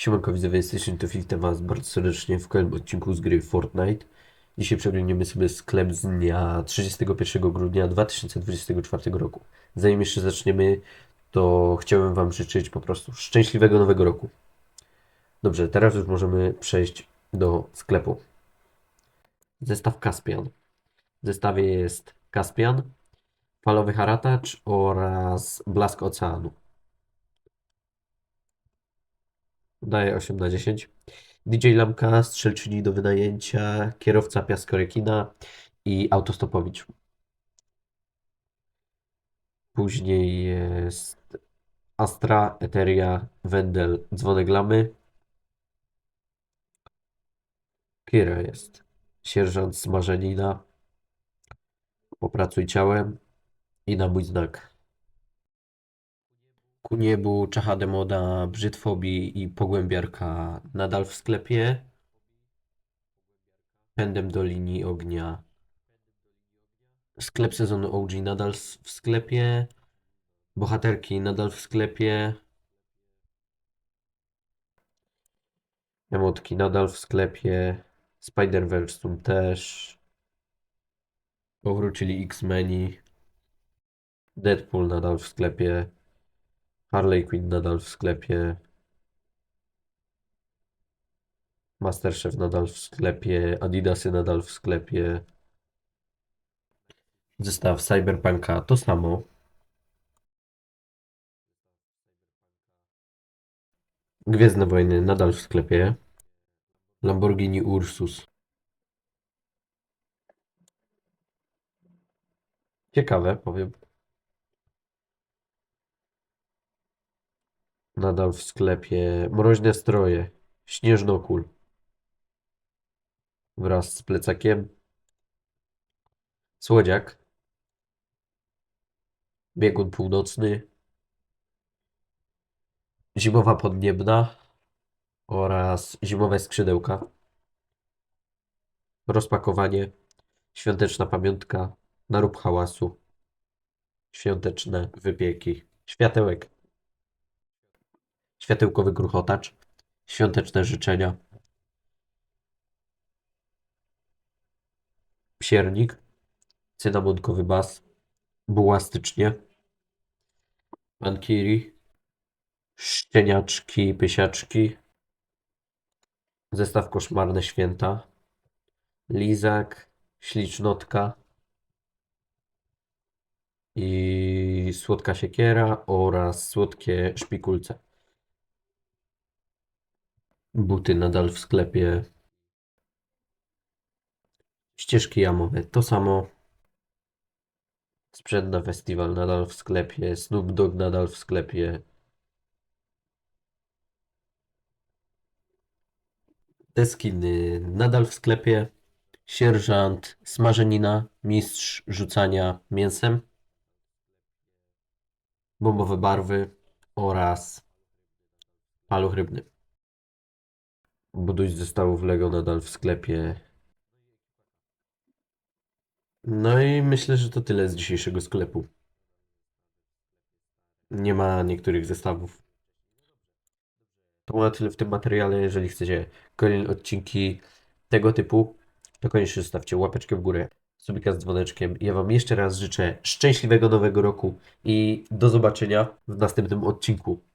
Siemanko widzowie, jesteśmy tu witam was bardzo serdecznie w kolejnym odcinku z gry Fortnite. Dzisiaj przeglądniemy sobie sklep z dnia 31 grudnia 2024 roku. Zanim jeszcze zaczniemy, to chciałem wam życzyć po prostu szczęśliwego nowego roku. Dobrze, teraz już możemy przejść do sklepu. Zestaw Caspian. W zestawie jest Caspian, falowy haratacz oraz blask oceanu. Daje 8 na 10. DJ Lamka, strzelczyni do wynajęcia, kierowca piaskorekina i autostopowicz. Później jest Astra, Eteria, Wendel, dzwonek lamy. Kira jest sierżant Smażenina. Popracuj ciałem i na mój znak. Ku niebu, czacha demoda, brzytfobii i pogłębiarka nadal w sklepie. Pędem do linii ognia. Sklep sezonu OG nadal w sklepie. Bohaterki nadal w sklepie. Emotki nadal w sklepie. Spider-Verse też. Powrócili X-Meni. Deadpool nadal w sklepie. Harley Quinn nadal w sklepie. Masterchef nadal w sklepie. Adidasy nadal w sklepie. Zestaw Cyberpunka to samo. Gwiezdne Wojny nadal w sklepie. Lamborghini Ursus. Ciekawe, powiem. Nadal w sklepie. Mroźne stroje. Śnieżnokul. Wraz z plecakiem. Słodziak. Biegun północny. Zimowa podniebna. Oraz zimowe skrzydełka. Rozpakowanie. Świąteczna pamiątka. Narób hałasu. Świąteczne wypieki. Światełek. Światełkowy gruchotacz. Świąteczne życzenia. Psiernik. Cynamonkowy bas. Bułastycznie. Mankiri. Szczeniaczki, pysiaczki. Zestaw koszmarne święta. Lizak. Ślicznotka. I słodka siekiera oraz słodkie szpikulce. Buty nadal w sklepie. Ścieżki jamowe to samo. Sprzęt na festiwal nadal w sklepie. Snoop Dogg nadal w sklepie. Te skiny nadal w sklepie. Sierżant, smażenina, mistrz rzucania mięsem. Bombowe barwy oraz paluch rybny. Z zestawów Lego nadal w sklepie. No i myślę, że to tyle z dzisiejszego sklepu. Nie ma niektórych zestawów. To na tyle w tym materiale. Jeżeli chcecie kolejne odcinki tego typu, to koniecznie zostawcie łapeczkę w górę, subika z dzwoneczkiem. Ja Wam jeszcze raz życzę szczęśliwego nowego roku i do zobaczenia w następnym odcinku.